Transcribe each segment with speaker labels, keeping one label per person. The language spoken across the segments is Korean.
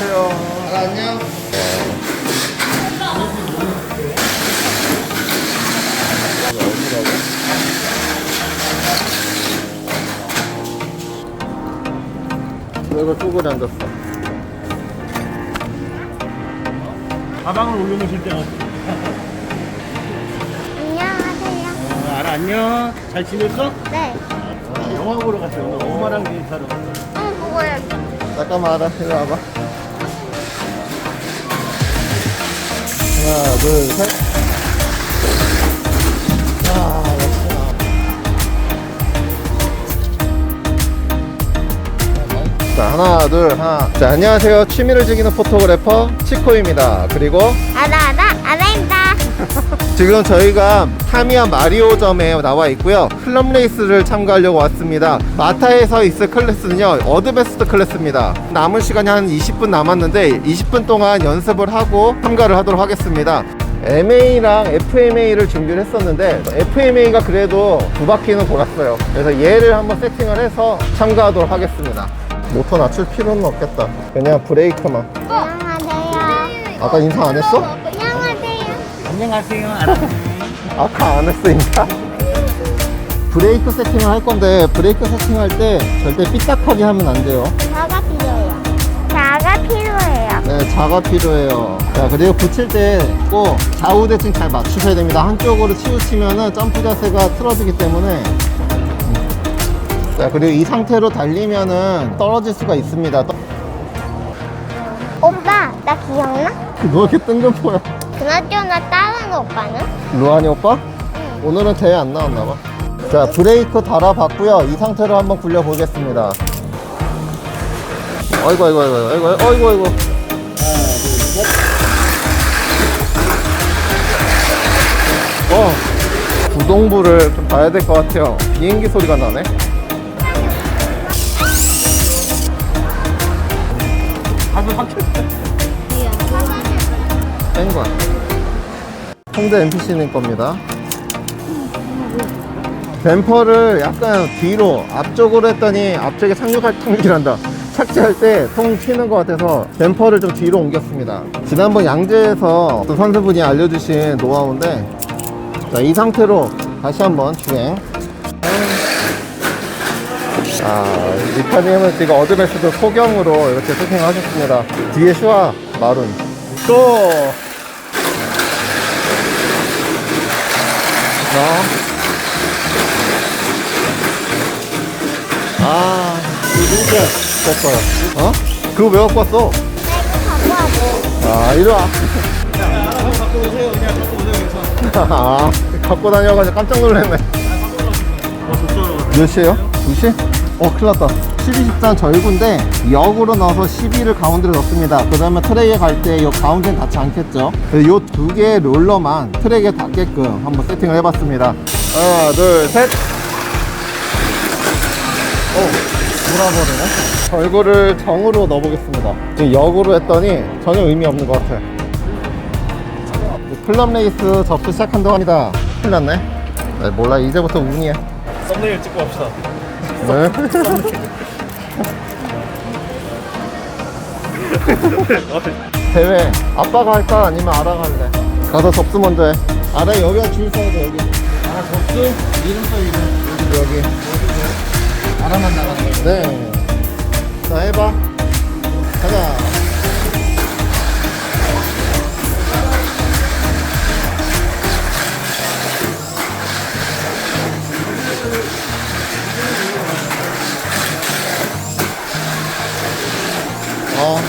Speaker 1: 안녕하세요.
Speaker 2: 아, 안녕.
Speaker 1: 왜 이거 쪼그려 앉았어?
Speaker 3: 가방을 올려놓으실 때는
Speaker 4: 안녕하세요.
Speaker 3: 어, 알아 안녕 잘 지냈어?
Speaker 4: 네.
Speaker 3: 어, 영화 보러 갔어요 오늘 엄마랑 인사로
Speaker 4: 응, 그거요.
Speaker 1: 잠깐만 알아. 이리 와봐. 하나, 둘, 셋. 아, 역시나. 자, 하나, 둘, 하나. 자, 안녕하세요. 취미를 즐기는 포토그래퍼 치코입니다. 그리고
Speaker 4: 알아, 알아, 알아입니다.
Speaker 1: 지금 저희가 타미야 마리오점에 나와 있고요. 클럽 레이스를 참가하려고 왔습니다. 마타에서 있을 클래스는요, 어드베스트 클래스입니다. 남은 시간이 한 20분 남았는데 20분 동안 연습을 하고 참가를 하도록 하겠습니다. MA랑 FMA를 준비를 했었는데 FMA가 그래도 두 바퀴는 돌았어요. 그래서 얘를 한번 세팅을 해서 참가하도록 하겠습니다. 모터 낮출 필요는 없겠다. 그냥 브레이크만.
Speaker 4: 안녕하세요.
Speaker 1: 아까 인사 안 했어?
Speaker 4: 안녕하세요.
Speaker 1: 아까 안 인사? 브레이크 세팅을 할 건데 브레이크 세팅할 때 절대 삐딱하게 하면 안 돼요
Speaker 4: 자가 필요해요. 자가 필요해요.
Speaker 1: 네 자가 필요해요 자 그리고 붙일 때 꼭 좌우 대칭 잘 맞추셔야 됩니다 한쪽으로 치우치면은 점프 자세가 틀어지기 때문에 자 그리고 이 상태로 달리면은 떨어질 수가 있습니다 떠-
Speaker 4: 오빠, 나 기억나?
Speaker 1: 너 이렇게 뜬금포야
Speaker 4: 그나저나 다른 오빠는?
Speaker 1: 루안이 오빠? 오늘은 대회 안 나왔나 봐. 자, 브레이크 달아봤고요. 이 상태로 한번 굴려보겠습니다. 아이고, 아이고, 아이고, 아이고, 아이고, 아이고. 어, 구동부를 좀 봐야 될 것 같아요. 비행기 소리가 나네.
Speaker 3: 아, 방금
Speaker 1: 막혔어. 3관 홍대 MPC님 겁니다. 뱀퍼를 약간 뒤로 앞쪽으로 했더니 앞쪽에 상륙할 탕기란다. 착지할 때 통 튀는 것 같아서 뱀퍼를 좀 뒤로 옮겼습니다. 지난번 양재에서 또 선수분이 알려주신 노하우인데 자, 이 상태로 다시 한번 주행. 아, 리파님은 지금 어드밴스드 소경으로 이렇게 세팅하셨습니다. 뒤에 슈아 마룬. 또 됐어요. 어? 그거 왜 갖고 왔어? 아, 이리 와.
Speaker 3: 갖고 오세요 그냥 갖고 오세요 그래서
Speaker 1: 아, 갖고 다녀가지고 깜짝 놀랐네. 어몇 시에요? 2시? 어, 큰일 났다. 12, 13 절구인데 역으로 넣어서 12를 가운데로 넣습니다. 그러면 트랙에 갈 때 이 가운데는 닿지 않겠죠? 이 두 개의 롤러만 트랙에 닿게끔 한번 세팅을 해봤습니다. 하나, 둘, 셋. 오, 돌아버리네. 절구를 정으로 넣어보겠습니다. 지금 역으로 했더니 전혀 의미 없는 것 같아. 클럽 레이스 접수 시작한다고 합니다. 큰일 났네. 네, 몰라, 이제부터 운이야.
Speaker 3: 썸네일 찍고 갑시다
Speaker 1: 네. 대회 아빠가 할까 아니면 아라가 할래? 가서 접수 먼저 해. 아라 여기가 줄 서야 돼 여기.
Speaker 3: 아 접수? 이름 써 이름
Speaker 1: 여기.
Speaker 3: 알아만 나가는 거
Speaker 1: 네. 자 해봐. 가자. 어.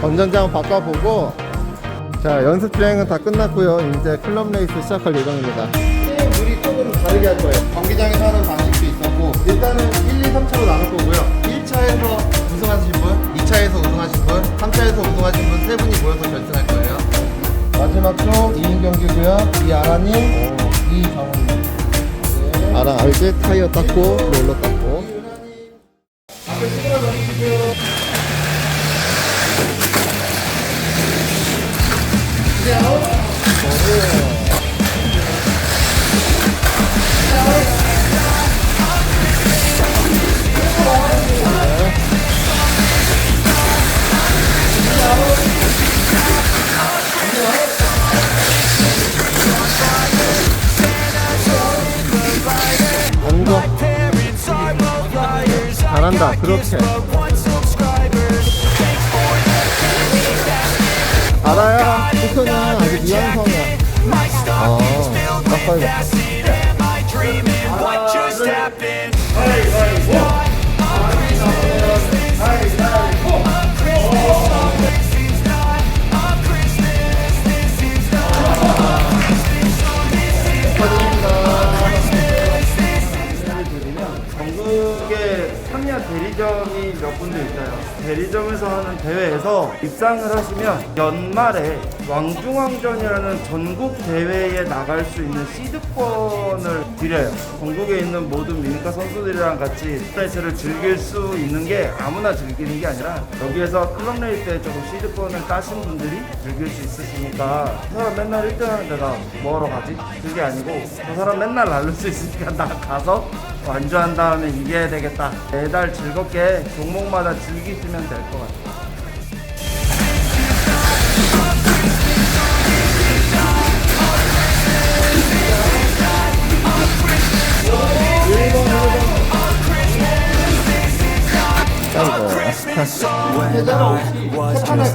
Speaker 1: 건전장 바꿔보고 자 연습 주행은 다 끝났고요 이제 클럽 레이스 시작할 예정입니다 다르게 할 거예요. 경기장에서 하는 방식도 있었고 일단은 1, 2, 3차로 나눌 거고요. 1차에서 우승하신 분 2차에서 우승하신 분 3차에서 우승하신 분 세 분이 모여서 결승할 거예요. 마지막 쪽 2인 경기고요 이아라님 이정훈님. 아라 알지? 타이어 닦고 롤러 닦고 그렇게 알아요 목표는 아직 미완성이야 아 깜빡이다
Speaker 2: 전국 대리점에서 하는 대회에서 입상을 하시면 연말에 왕중왕전이라는 전국 대회에 나갈 수 있는 시드권을 드려요. 전국에 있는 모든 미니카 선수들이랑 같이 레이스를 즐길 수 있는 게 아무나 즐기는 게 아니라 여기에서 클럽 레이스에 조금 시드권을 따신 분들이 즐길 수 있으시니까 저 사람 맨날 1등 하는 데가 뭐하러 가지? 그게 아니고 저 사람 맨날 날릴 수 있으니까 나 가서 완주한 다음에 이겨야 되겠다. 매달 즐겁게 종목마다 즐기시면 될 것 같아요.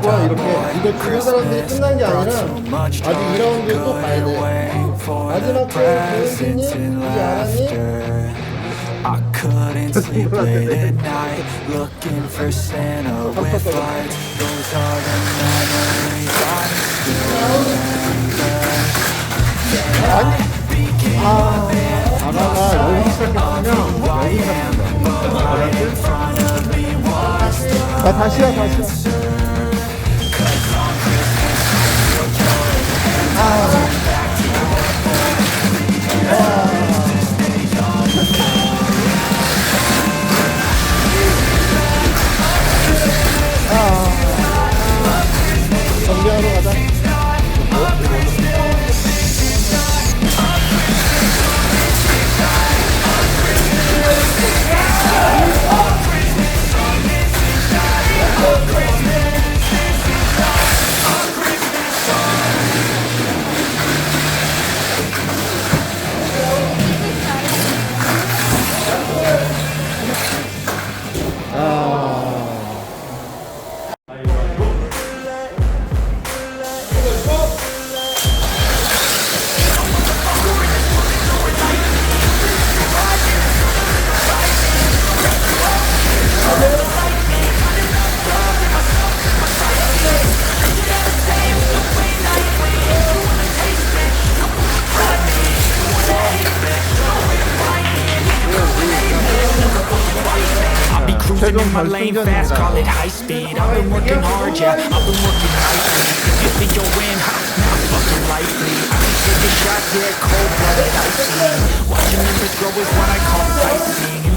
Speaker 1: 거야 이렇게 이거 주는 사람들이 끝난 게 아니라 아직 2라운드 또 가야 돼 마지막 그 교수님 이아라님
Speaker 5: I couldn't sleep late at night looking for Santa with lights. Those are the memories I
Speaker 1: 아가가 여기 시작했으면 여기 시작한다 아 다시야
Speaker 5: cruising in my lane fast, call it high speed. I've been working hard, yeah, I've been working hard. If you think you'll win, not fucking likely. I take a shot, yeah, cold blooded, I see. Watching numbers grow is what I call sightseeing.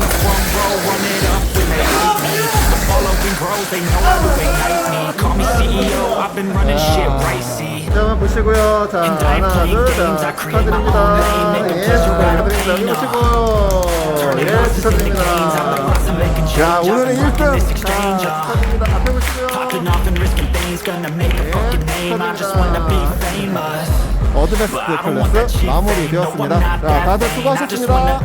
Speaker 1: 자, 한번 보시고요. 자, 하나, 둘, 자, 축하드립니다. 예, 축하드립니다.
Speaker 5: pain.
Speaker 1: 여기 보시고, 예, 축하드립니다. 자, 오늘은 1등. 자, 축하드립니다. 앞에 보시고요.
Speaker 5: Don't want that
Speaker 1: 클래스 마무리 되었습니다. 자, 다들 수고하셨습니다.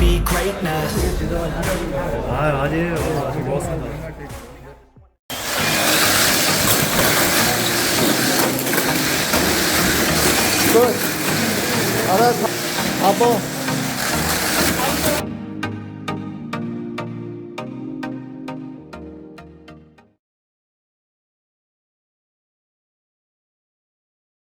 Speaker 3: 아 아니에요 아직 먹었습니다
Speaker 1: 끝. 알아, 4번.